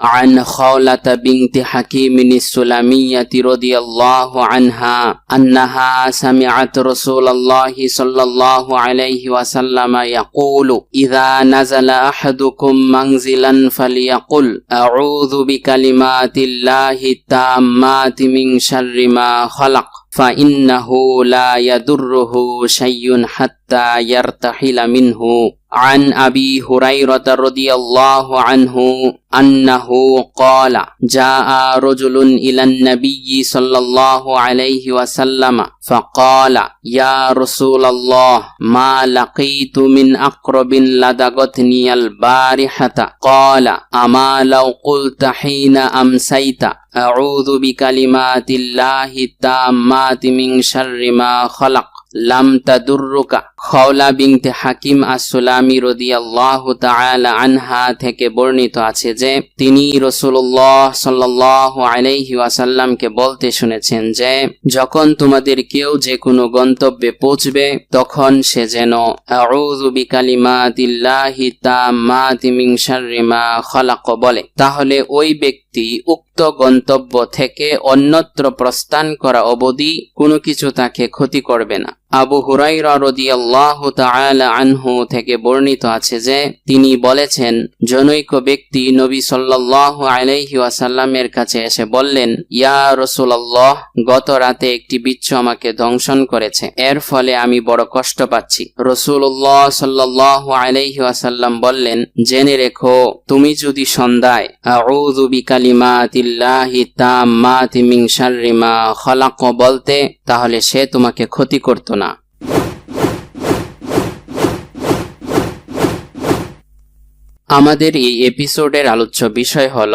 عن خولة بنت حكيم السلمية رضي الله عنها أنها سمعت رسول الله صلى الله عليه وسلم يقول إذا نزل أحدكم منزلا فليقل أعوذ بكلمات الله التامات من شر ما خلق فإنه لا يضره شيء حتى حتى يرتحل منه. عن أبي هريرة رضي الله عنه أنه قال جاء رجل إلى النبي صلى الله عليه وسلم فقال يا رسول الله ما لقيت من أقرب لدغتني البارحة؟ قال أما لو قلت حين أمسيت أعوذ بكلمات الله التامات من شر ما خلق لم تدرك. খওলা বিনতে হাকিম আসুলামি রদিয়াল্লাহু তাআলা আনহা থেকে বর্ণিত আছে যে, তিনি রসুল্লাহ সাল্লাল্লাহু আলাইহি ওয়াসাল্লামকে বলতে শুনেছেন যে, যখন তোমাদের কেউ যে কোনো গন্তব্যে পৌঁছবে, তখন সে যেন বলে। তাহলে ওই ব্যক্তি উক্ত গন্তব্য থেকে অন্যত্র প্রস্থান করা অবধি কোনো কিছু তাকে ক্ষতি করবে না। আবু হুরাইরা আনহু থেকে বর্ণিত আছে যে, তিনি বলেছেন, জনৈক ব্যক্তি নবী সাল্লাল্লাহু কাছে এসে বললেন, ইয়া রাসূলুল্লাহ, গত রাতে একটি বিচ্ছু আমাকে দংশন করেছে। এর ফলে আমি বড় কষ্ট পাচ্ছি। রাসূলুল্লাহ সাল্লাল্লাহু আলাইহি ওয়াসাল্লাম বললেন, জেনে রেখো, তুমি যদি সন্ধ্যায় বলতে, তাহলে সে তোমাকে ক্ষতি করত না আমাদের এই এপিসোডের আলোচ্য বিষয় হল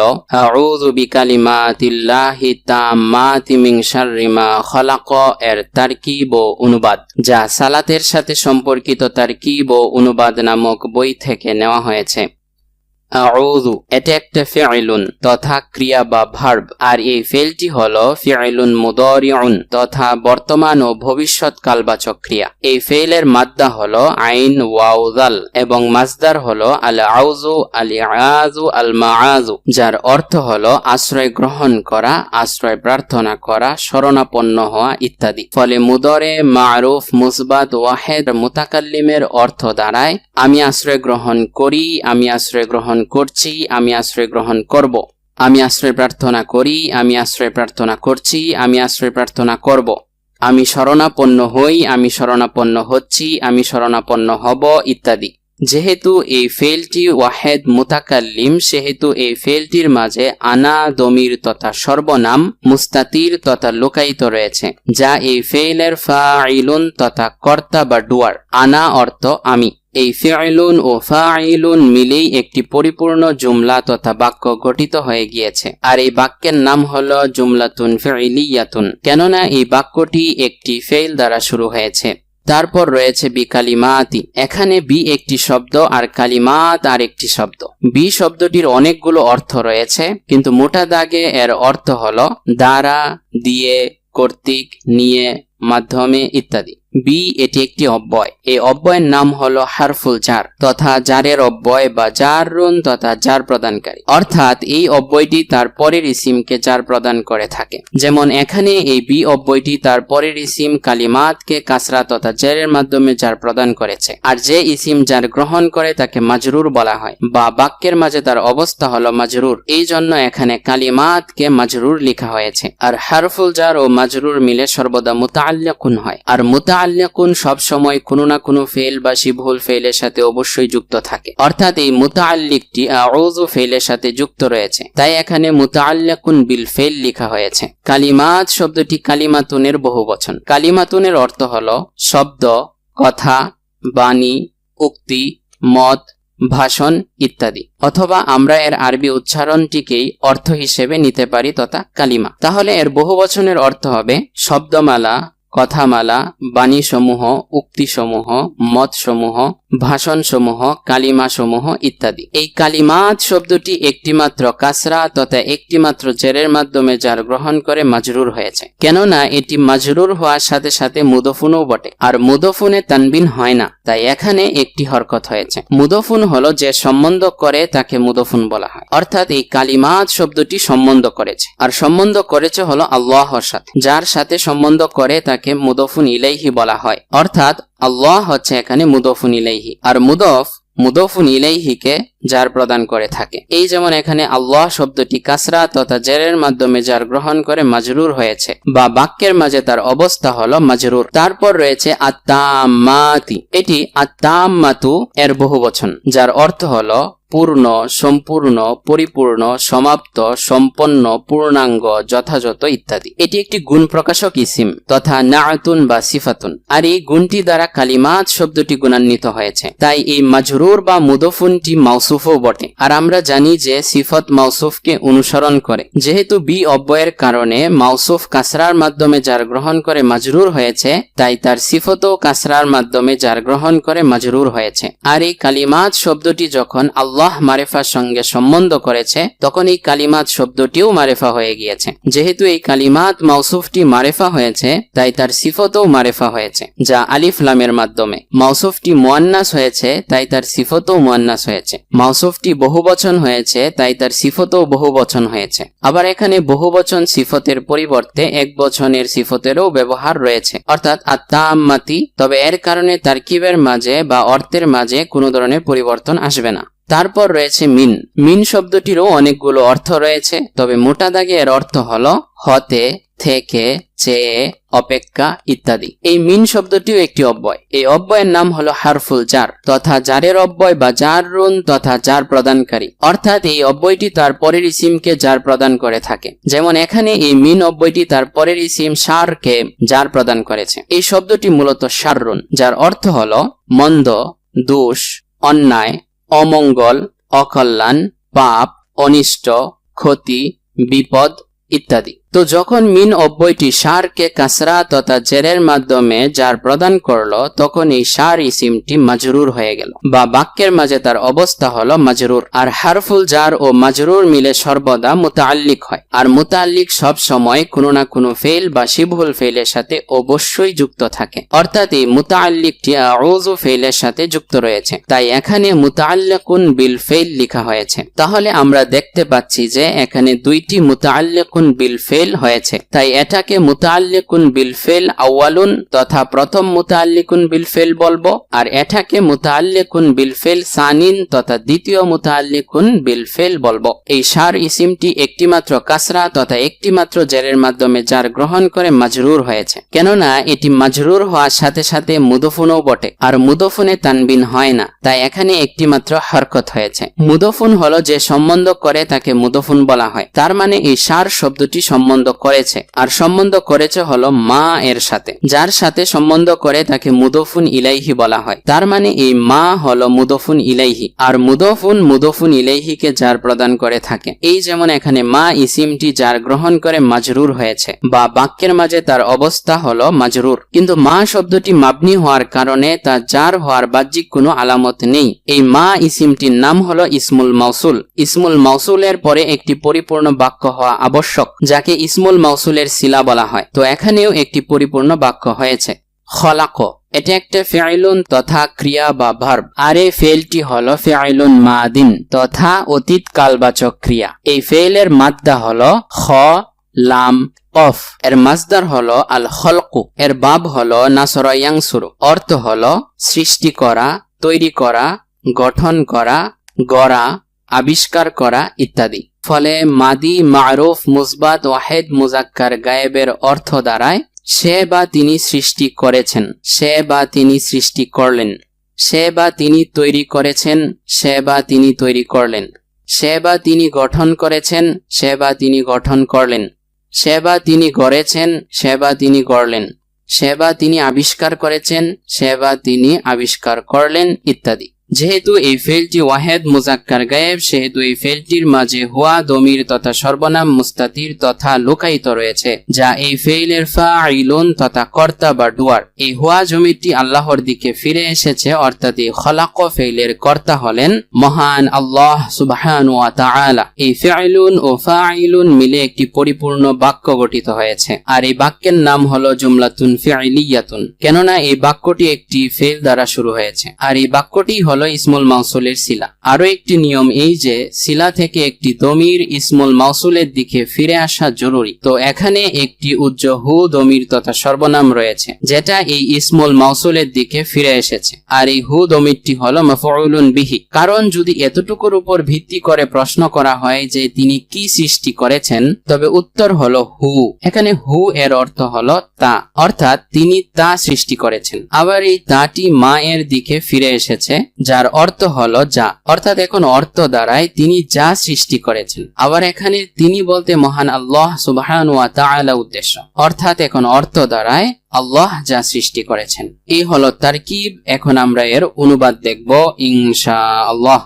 এর তারকিব ও অনুবাদ, যা সালাতের সাথে সম্পর্কিত তারকিব ও অনুবাদ নামক বই থেকে নেওয়া হয়েছে। আউযু, এটা একটা ফিআইলুন তথা ক্রিয়া বা ভার্ব আর এই ফেলটি হলো ফিআইলুন মুদারিউন, তথা বর্তমান ও ভবিষ্যৎ কালবাচক ক্রিয়া এই ফেলের মাদ্দা হলো আইন ওয়াউজাল এবং মাজদার হলো আল আউজু আল আজু আল মাআজু যার অর্থ হলো আশ্রয় গ্রহণ করা, আশ্রয় প্রার্থনা করা, শরণাপন্ন হওয়া ইত্যাদি। ফলে মুদরে, মারুফ, মুসবাত, ওয়াহেদ, মুতাকাল্লিমের অর্থ দাঁড়ায়, আমি আশ্রয় গ্রহণ করি, আমি আশ্রয় গ্রহণ করছি, আমি আশ্রয় গ্রহণ করব। আমি আশ্রয় প্রার্থনা করি, আমি আশ্রয় প্রার্থনা করছি, আমি আশ্রয় প্রার্থনা করব। আমি শরণাপন্ন হই, আমি শরণাপন্ন হচ্ছি, আমি শরণাপন্ন হব, ইত্যাদি। যেহেতু এই ফেলটি ওয়াহেদ মুতাকাল্লিম, সেহেতু এই ফেলটির মাঝে আনা দমির তথা সর্বনাম মুস্তাতির তথা লোকায়িত রয়েছে, যা এই ফেলের ফাইলুন তথা কর্তা বা ডুয়ার। আনা অর্থ আমি। এই ফিআইলুন ও ফাইলুন মিলেই একটি পরিপূর্ণ জুমলা তথা বাক্য গঠিত হয়ে গিয়েছে। আর এই বাক্যের নাম হলো জুমলাতুন ফিইলিয়াতুন কেননা এই বাক্যটি একটি ফেইল দ্বারা শুরু হয়েছে। তারপর রয়েছে বি কালিমাতি এখানে বি একটি শব্দ আর কালিমাত আর একটি শব্দ। বি শব্দটির অনেকগুলো অর্থ রয়েছে, কিন্তু মোটা দাগে এর অর্থ হল দ্বারা, দিয়ে, কর্তৃক, নিয়ে, মাধ্যমে ইত্যাদি। বি এটি একটি অব্যয়। এই অব্যয়ের নাম হলো হারফুল জার তথা জারের অব্যয় বা জার রুন তথা জার প্রদানকারী। অর্থাৎ এই অব্যয়টি তার পরের ইসিমকে জার প্রদান করে থাকে। যেমন এখানে এই বি অব্যয়টি তার পরের ইসিম কালিমাতকে কাসরা তথা জারের মাধ্যমে জার প্রদান করেছে। আর যে ইসিম যার গ্রহণ করে তাকে মাজরুর বলা হয়, বা বাক্যের মাঝে তার অবস্থা হলো মাজরুর। এই জন্য এখানে কালিমাতকে মাজরুর লেখা হয়েছে। আর হারফুল জার ও মাজরুর মিলে সর্বদা মুতাআল্লিকুন হয়। আর মুতাআল্লিকুন সব সময় কোনো না কোনো ফেল বা শিবহুল ফেলের সাথে অবশ্যই যুক্ত থাকে। অর্থাৎ এই মুতাআল্লিকটি আউযু ফেলের সাথে যুক্ত রয়েছে। তাই এখানে মুতাআল্লিকুন বিল ফেল লেখা হয়েছে। কালিমাত শব্দটি কালিমাতুনের বহুবচন কালিমাতুনের অর্থ হলো শব্দ, কথা, বাণী, উক্তি, মত, ভাষণ ইত্যাদি। অথবা আমরা এর আরবি উচ্চারণটিকেই অর্থ হিসেবে নিতে পারি তথা কালিমা। তাহলে এর বহু বহুবচনের অর্থ হবে শব্দমালা কথামালা, বাণীসমূহ, উক্তিসমূহ, মতসমূহ, ভাষণসমূহ, কালিমাসমূহ ইত্যাদি। এই কালিমাত শব্দটি একটিমাত্র কাসরা তথা একটিমাত্র জেরের মাধ্যমে যার গ্রহণ করে মাজরুর হয়েছে। কেননা এটি মাজরুর হওয়ার সাথে সাথে মুদফুনও বটে, আর মুদফুনে তানবিন হয় না, তাই এখানে একটি হরকত হয়েছে। মুদফুন হলো যে সম্বন্ধ করে তাকে মুদফুন বলা হয়। অর্থাৎ এই কালিমাত শব্দটি সম্বন্ধ করেছে, আর সম্বন্ধ করেছে হলো আল্লাহর সাথে, যার সাথে সম্বন্ধ করে তাকে মুদফুন ইলাইহি বলা হয়। অর্থাৎ আল্লাহ হচ্ছে এখানে মুদফুন ইলাইহি। আর মুদফ, মুদফুন ইলাইহিকে যার প্রদান করে থাকে। এই যেমন এখানে আল্লাহ শব্দটি কাসরা তথা জেরের মাধ্যমে যার গ্রহণ করে মাজরুর হয়েছে বা বাক্যের মাঝে তার অবস্থা হলো মাজরুর। তারপর রয়েছে আত্মামাতি এটি আত্মামাতু এর বহু বহুবচন, যার অর্থ হলো পূর্ণ সম্পূর্ণ, পরিপূর্ণ, সমাপ্ত, সম্পন্ন, পূর্ণাঙ্গ, যথাযথ ইত্যাদি। এটি একটি গুণ প্রকাশক ইসিম তথা নাআতুন বা সিফাতুন। আর এই গুণটি দ্বারা কালিমাত শব্দটি গুণান্বিত হয়েছে। তাই এই মাজরুর বা মুদফুনটি মাউসুফও বটে। আর আমরা জানি যে সিফত মাউসুফকে অনুসরণ করে। যেহেতু বি অব্যয়ের কারণে মাউসুফ কাসরার মাধ্যমে যার গ্রহণ করে মাজরুর হয়েছে, তাই তার সিফতও কাসরার মাধ্যমে যার গ্রহণ করে মাজরুর হয়েছে। আর এই কালিমাত শব্দটি যখন আল্লাহ মারেফার সঙ্গে সম্বন্ধ করেছে, তখন এই কালিমাত শব্দটিও মারেফা হয়ে গিয়েছে। যেহেতু এই কালিমাত মাউসুফটি মারেফা হয়েছে, তাই তার সিফতও মারেফা হয়েছে, যা আলিফ লামের মাধ্যমে। মাউসুফটি মুয়ান্নাস হয়েছে, তাই তার সিফতও মুয়ান্নাস হয়েছে। মাউসুফটি বহুবচন হয়েছে, তাই তার সিফতও বহুবচন হয়েছে। আবার এখানে বহু বহুবচন সিফতের পরিবর্তে এক বচনের সিফতেরও ব্যবহার রয়েছে। অর্থাৎ আত্মাম্মাতি তবে এর কারণে তারকিবের মাঝে বা অর্থের মাঝে কোনো ধরনের পরিবর্তন আসবে না। তারপর রয়েছে মিন। মিন শব্দটিরও অনেকগুলো অর্থ রয়েছে, তবে মোটা দাগে এর অর্থ হলো হতে, থেকে, চেয়ে, অপেক্ষা ইত্যাদি। এই মিন শব্দটিও একটি অব্যয়। এই অব্যয়ের নাম হলো হারফুল জার, তথা জারের অব্যয় বা জার রুন তথা জার প্রদানকারী। অর্থাৎ এই অব্যয়টি তার পরের ইসিমকে জার প্রদান করে থাকে। যেমন এখানে এই মিন অব্যয়টি তার পরের ইসিম সারকে জার প্রদান করেছে। এই শব্দটি মূলত সার সাররুন যার অর্থ হলো মন্দ, দোষ, অন্যায় অমঙ্গল অকল্যাণ পাপ অনিষ্ট ক্ষতি বিপদ ইত্যাদি। তো যখন মিন অব্যয়টি সারকে কাসরা তথা জেরের মাধ্যমে যার প্রদান করল, তখন এই সার ইসিমটি মাজরুর হয়ে গেল। বা বাক্যের মাঝে তার অবস্থা হলো মাজরুর। আর হারফুল জার ও মাজরুর মিলে সর্বদা মুতাল্লিক হয়। আর মুতাল্লিক সব সময় কোনো না কোনো ফেল বা শিবহুল ফেলের সাথে অবশ্যই যুক্ত থাকে। অর্থাৎ এই মুতাল্লিকটি আউযু ফেলের সাথে যুক্ত রয়েছে। তাই এখানে মুতাল্লিকুন বিল ফেল লিখা হয়েছে। তাহলে আমরা দেখতে পাচ্ছি যে এখানে দুইটি মুতাল্লিকুন বিল ফেল হয়েছে। তাই এটাকে মুতাল্লিকুন বিল ফেল আউয়ালুন তথা প্রথম মুতাল্লিকুন বিল ফেল বলব, আর এটাকে মুতাল্লিকুন বিল ফেল সানিন তথা দ্বিতীয় মুতাল্লিকুন বিল ফেল বলব। এই সার ইসিমটি একটিমাত্র কাসরা তথা একটিমাত্র জেরের মাধ্যমে যার গ্রহণ করে মাজরুর হয়েছে। কেননা এটি মাজরুর হওয়ার সাথে সাথে মুদফুনও বটে, আর মুদফুনে তানবিন হয় না, তাই এখানে একটিমাত্র হরকত হয়েছে। মুদফুন হলো যে সম্বন্ধ করে তাকে মুদফুন বলা হয়। তার মানে এই সার শব্দটি সম্বন্ধ করেছে। আর সম্বন্ধ করেছে হলো মা এর সাথে। যার সাথে সম্বন্ধ করে তাকে মুদফুন ইলাইহি বলা হয়। তার মানে এই মা হলো মুদফুন ইলাইহি। আর মুদফুন মুদফুন ইলাইহিকে যার প্রদান করে থাকে। এই যেমন এখানে মা ইসিমটি যার গ্রহণ করে মাজরুর হয়েছে। বা বাক্যের মাঝে তার অবস্থা হলো মাজরুর। কিন্তু মা শব্দটি মাবনি হওয়ার কারণে তা যার হওয়ার বাহ্যিক কোনো আলামত নেই। এই মা ইসিমটির নাম হলো ইসমুল মাউসুল। ইসমুল মাউসুলের পরে একটি পরিপূর্ণ বাক্য হওয়া আবশ্যক, যাকে ইসমুল মাউসুলের শিলা বলা হয়। তো এখানেও একটি পরিপূর্ণ বাক্য হয়েছে। খলাক। এটা একটা ফেআইলুন তথা ক্রিয়া বা ভার্ব। আর এই ফেলটি হলো ফেআইলুন মাদিন তথা অতীত কালবাচক ক্রিয়া। এই ফেলের মাদ্দা হলো খ, লাম, অফ। এর মাসদার হলো আল খলকু। এর বাব হলো নাসরায়াংসুরু অর্থ হলো সৃষ্টি করা, তৈরি করা, গঠন করা, গড়া, আবিষ্কার করা ইত্যাদি। ফলে মাদি মারুফ মুসবাত ওয়াহেদ মুজাক্কার গায়েবের অর্থ দাঁড়ায় সে বা তিনি সৃষ্টি করেছেন সে বা তিনি সৃষ্টি করলেন সে বা তিনি তৈরি করেছেন সে বা তিনি তৈরি করলেন সে বা তিনি গঠন করেছেন সে বা তিনি গঠন করলেন সে বা তিনি গড়েছেন সে বা তিনি গড়লেন সে বা তিনি আবিষ্কার করেছেন সে বা তিনি আবিষ্কার করলেন ইত্যাদি যেহেতু এই ফেলটি ওয়াহেদ মুজাক্কার গায়েব, সেহেতু এই ফেলটির মাঝে হুয়া, দমির তথা সর্বনাম মুস্তাতির তথা লুকায়িত রয়েছে, যা এই ফেইলের ফাইলুন তথা কর্তা বা ডুয়ার। এই হুয়া জমিটি আল্লাহর দিকে ফিরে এসেছে, অর্থাৎ এই খলাক ফেইলের কর্তা হলেন মহান আল্লাহ সুবহান ওয়া তাআলা। এই ফেইলুন ও ফাইলুন মিলে একটি পরিপূর্ণ বাক্য গঠিত হয়েছে, আর এই বাক্যের নাম হলো জুমলাতুন ফিআলিয়াতুন কেননা এই বাক্যটি একটি ফেল দ্বারা শুরু হয়েছে, আর এই বাক্যটি হলো ইসমুল মাউসুলের সিলা আরও একটি নিয়ম এই যে সিলা থেকে একটি দমির ইসমুল মাউসুলের দিকে ফিরে আসা জরুরি। তো এখানে একটি উজ্জ হু, দমির তথা সর্বনাম রয়েছে, যেটা এই ইসমুল মাউসুলের দিকে ফিরে এসেছে। আর এই হু, দমিরটি হলো মফউলুন বিহি। কারণ যদি এতটুকুর উপর ভিত্তি করে প্রশ্ন করা হয় যে তিনি কি সৃষ্টি করেছেন, তবে উত্তর হলো হু। এখানে হু এর অর্থ হলো তা, অর্থাৎ তিনি তা সৃষ্টি করেছেন। আবার এই তাটি মা এর দিকে ফিরে এসেছে যার অর্থ হলো যা। অর্থাৎ এখন অর্থ দ্বারাই তিনি যা সৃষ্টি করেছেন। আবার এখানে তিনি বলতে মহান আল্লাহ সুবাহান ওয়া উদ্দেশ্য। অর্থাৎ এখন অর্থ দ্বারায় আল্লাহ যা সৃষ্টি করেছেন। এই হলো তার কি এখন আমরা এর অনুবাদ দেখব ইনশা আল্লাহ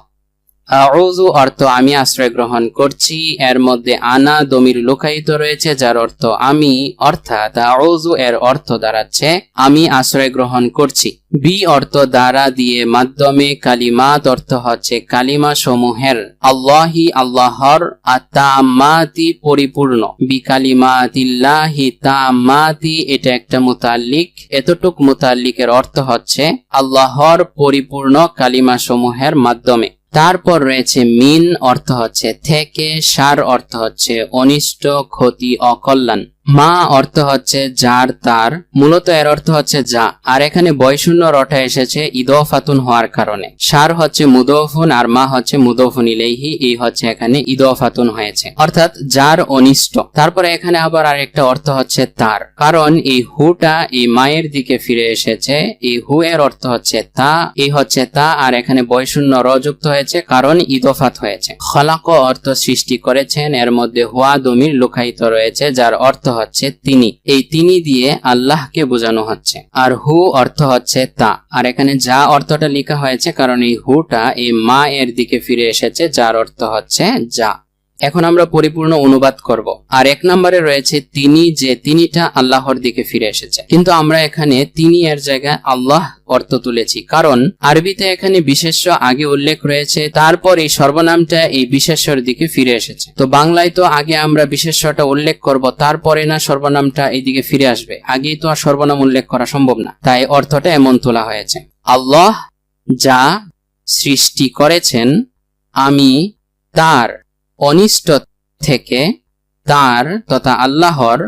আউযু অর্থ আমি আশ্রয় গ্রহণ করছি। এর মধ্যে আনা দমির লুকায়িত রয়েছে, যার অর্থ আমি, অর্থাৎ আউযু এর অর্থ দাঁড়াচ্ছে, আমি আশ্রয় গ্রহণ করছি। বি অর্থ দ্বারা দিয়ে মাধ্যমে, কালিমাত অর্থ হচ্ছে কালিমা সমূহের আল্লাহি আল্লাহর আতামাতি পরিপূর্ণ। বি কালিমাতিল্লাহি তামাতি, এটা একটা মুতাল্লিক। এতটুক মুতাল্লিকের অর্থ হচ্ছে আল্লাহর পরিপূর্ণ কালিমা সমূহের মাধ্যমে। তারপর রয়েছে মিন অর্থ হচ্ছে থেকে সার অর্থ হচ্ছে অনিষ্ট ক্ষতি অকল্যাণ। মা অর্থ হচ্ছে যার তার, মূলত এর অর্থ হচ্ছে যা। আর এখানে বয়শূন্য রটা এসেছে ইদফাতুন হওয়ার কারণে। সার হচ্ছে মুদফুন আর মা হচ্ছে মুদফুন ইলেহি এই হচ্ছে এখানে ইদফাতুন হয়েছে। অর্থাৎ যার অনিষ্ট। তারপরে এখানে আবার আরেকটা অর্থ হচ্ছে তার। কারণ এই হুটা এই মায়ের দিকে ফিরে এসেছে, এই হু এর অর্থ হচ্ছে তা, এই হচ্ছে তা, আর এখানে বয়শূন্য র যুক্ত হয়েছে, কারণ ইদফাত হয়েছে। খলাক অর্থ সৃষ্টি করেছেন, এর মধ্যে হুয়া দমির লুকায়িত রয়েছে, যার অর্থ হচ্ছে তিনি। এই তিনি দিয়ে আল্লাহকে বোঝানো হচ্ছে। আর হু অর্থ হচ্ছে তা। আর এখানে যা অর্থটা লেখা হয়েছে, কারণ এই হুটা এই মা এর দিকে ফিরে এসেছে, যার অর্থ হচ্ছে যা। এখন আমরা পরিপূর্ণ অনুবাদ করব। আর এক নম্বরে রয়েছে তিনি যে তিনিটা আল্লাহর দিকে ফিরে এসেছে। কিন্তু আমরা এখানে তিনি এর জায়গায় আল্লাহ অর্থ তুলেছি। কারণ আরবিতে এখানে বিশেষ্য আগে উল্লেখ রয়েছে, তারপর এই সর্বনামটা এই বিশেষ্যর দিকে ফিরে এসেছে। তো বাংলায় তো আগে আমরা বিশেষ্যটা উল্লেখ করব, তারপরে না সর্বনামটা এইদিকে ফিরে আসবে। আগেই তো আর সর্বনাম উল্লেখ করা সম্ভব না। তাই অর্থটা এমন তোলা হয়েছে। আল্লাহ যা সৃষ্টি করেছেন, আমি তার অনিষ্ট থেকে তার তথা আল্লাহর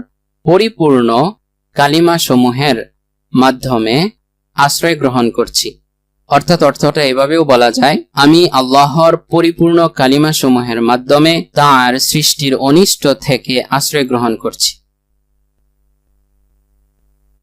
পরিপূর্ণ কালিমা সমূহের মাধ্যমে আশ্রয় গ্রহণ করছি। অর্থাৎ অর্থটা এভাবেও বলা যায়, আমি আল্লাহর পরিপূর্ণ কালিমা সমূহের মাধ্যমে তার সৃষ্টির অনিষ্ট থেকে আশ্রয় গ্রহণ করছি।